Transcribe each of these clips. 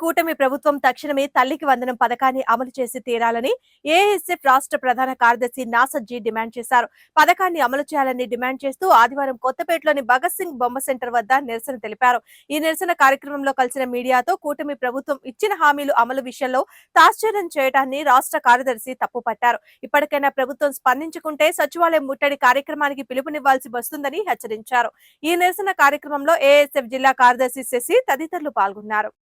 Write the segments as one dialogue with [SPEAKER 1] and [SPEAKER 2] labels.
[SPEAKER 1] కూటమి ప్రభుత్వం తక్షణమే తల్లికి వందనం పథకాన్ని అమలు చేసి తీరాలని ఏఎస్ఎఫ్ రాష్ట్ర ప్రధాన కార్యదర్శి నాసజ్జీ డిమాండ్ చేశారు. పథకాన్ని అమలు చేయాలని డిమాండ్ చేస్తూ ఆదివారం కొత్తపేటలోని భగత్ సింగ్ బొమ్మ సెంటర్ వద్ద నిరసన తెలిపారు. ఈ నిరసన కార్యక్రమంలో కలిసిన మీడియాతో కూటమి ప్రభుత్వం ఇచ్చిన హామీలు అమలు విషయంలో తాశ్చర్యం చేయడాన్ని రాష్ట్ర కార్యదర్శి తప్పుపట్టారు. ఇప్పటికైనా ప్రభుత్వం స్పందించుకుంటే సచివాలయం ముట్టడి కార్యక్రమానికి పిలుపునివ్వాల్సి వస్తుందని హెచ్చరించారు. ఈ నిరసన కార్యక్రమంలో ఏఎస్ఎఫ్ జిల్లా కార్యదర్శి శశి తదితరులు పాల్గొన్నారు.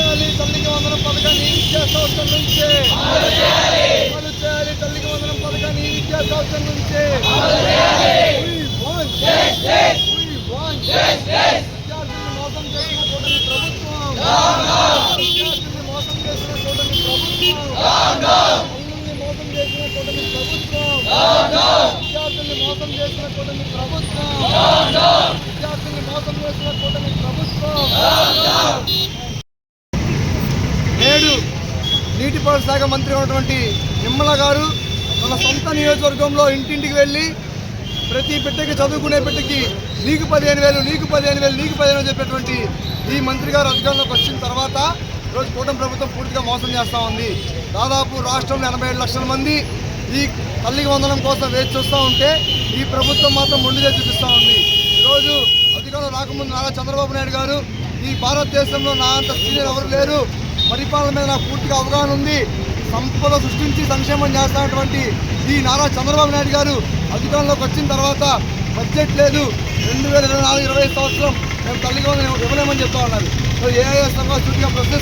[SPEAKER 2] చేయాలి తల్లికి వందనం పథకాన్ని విద్యా సంవత్సరం నుంచే. అమలు చేయాలి తల్లికి వందనం పథకాన్ని విద్యా సంవత్సరం నుంచే. We మోసం చేసిన కూటమి ప్రభుత్వం. విద్యార్థుల్ని మోసం చేసిన కూటమి ప్రభుత్వం. మోసం చేసిన కూటమి ప్రభుత్వం. విద్యార్థుల్ని మోసం చేసిన కూటమి ప్రభుత్వం. విద్యార్థుల్ని మోసం చేసిన కూటమి ప్రభుత్వం. నీటిపారుదల శాఖ మంత్రి ఉన్నటువంటి నిమ్మల గారు తన సొంత నియోజకవర్గంలో ఇంటింటికి వెళ్ళి ప్రతి బిడ్డకి చదువుకునే బిడ్డకి నీకు పదిహేను వేలు నీకు పదిహేను వేలు నీకు పదిహేను చెప్పేటువంటి ఈ మంత్రి గారు అధికారంలోకి వచ్చిన తర్వాత ఈరోజు కూటమి ప్రభుత్వం పూర్తిగా మోసం చేస్తూ ఉంది. దాదాపు రాష్ట్రంలో ఎనభై ఏడు లక్షల మంది ఈ తల్లికి వందనం కోసం వేచి చూస్తూ ఉంటే ఈ ప్రభుత్వం మాత్రం మొండిగా చూపిస్తూ ఉంది. ఈరోజు అధికారంలో రాకముందు నారా చంద్రబాబు నాయుడు గారు ఈ భారతదేశంలో నా అంత సీనియర్ ఎవరు లేరు? పరిపాలన మీద నాకు పూర్తిగా అవగాహన ఉంది. సంపద సృష్టించి సంక్షేమం చేస్తున్నటువంటి ఈ నారా చంద్రబాబు నాయుడు గారు అధికారంలోకి వచ్చిన తర్వాత బడ్జెట్ లేదు. రెండు వేల ఇరవై నాలుగు ఇరవై సంవత్సరం మేము తల్లిగా ఇవ్వలేమని చెప్తా ఉన్నారు. ఏఐఎస్ సభ సూటిగా ప్రశ్నిస్తాం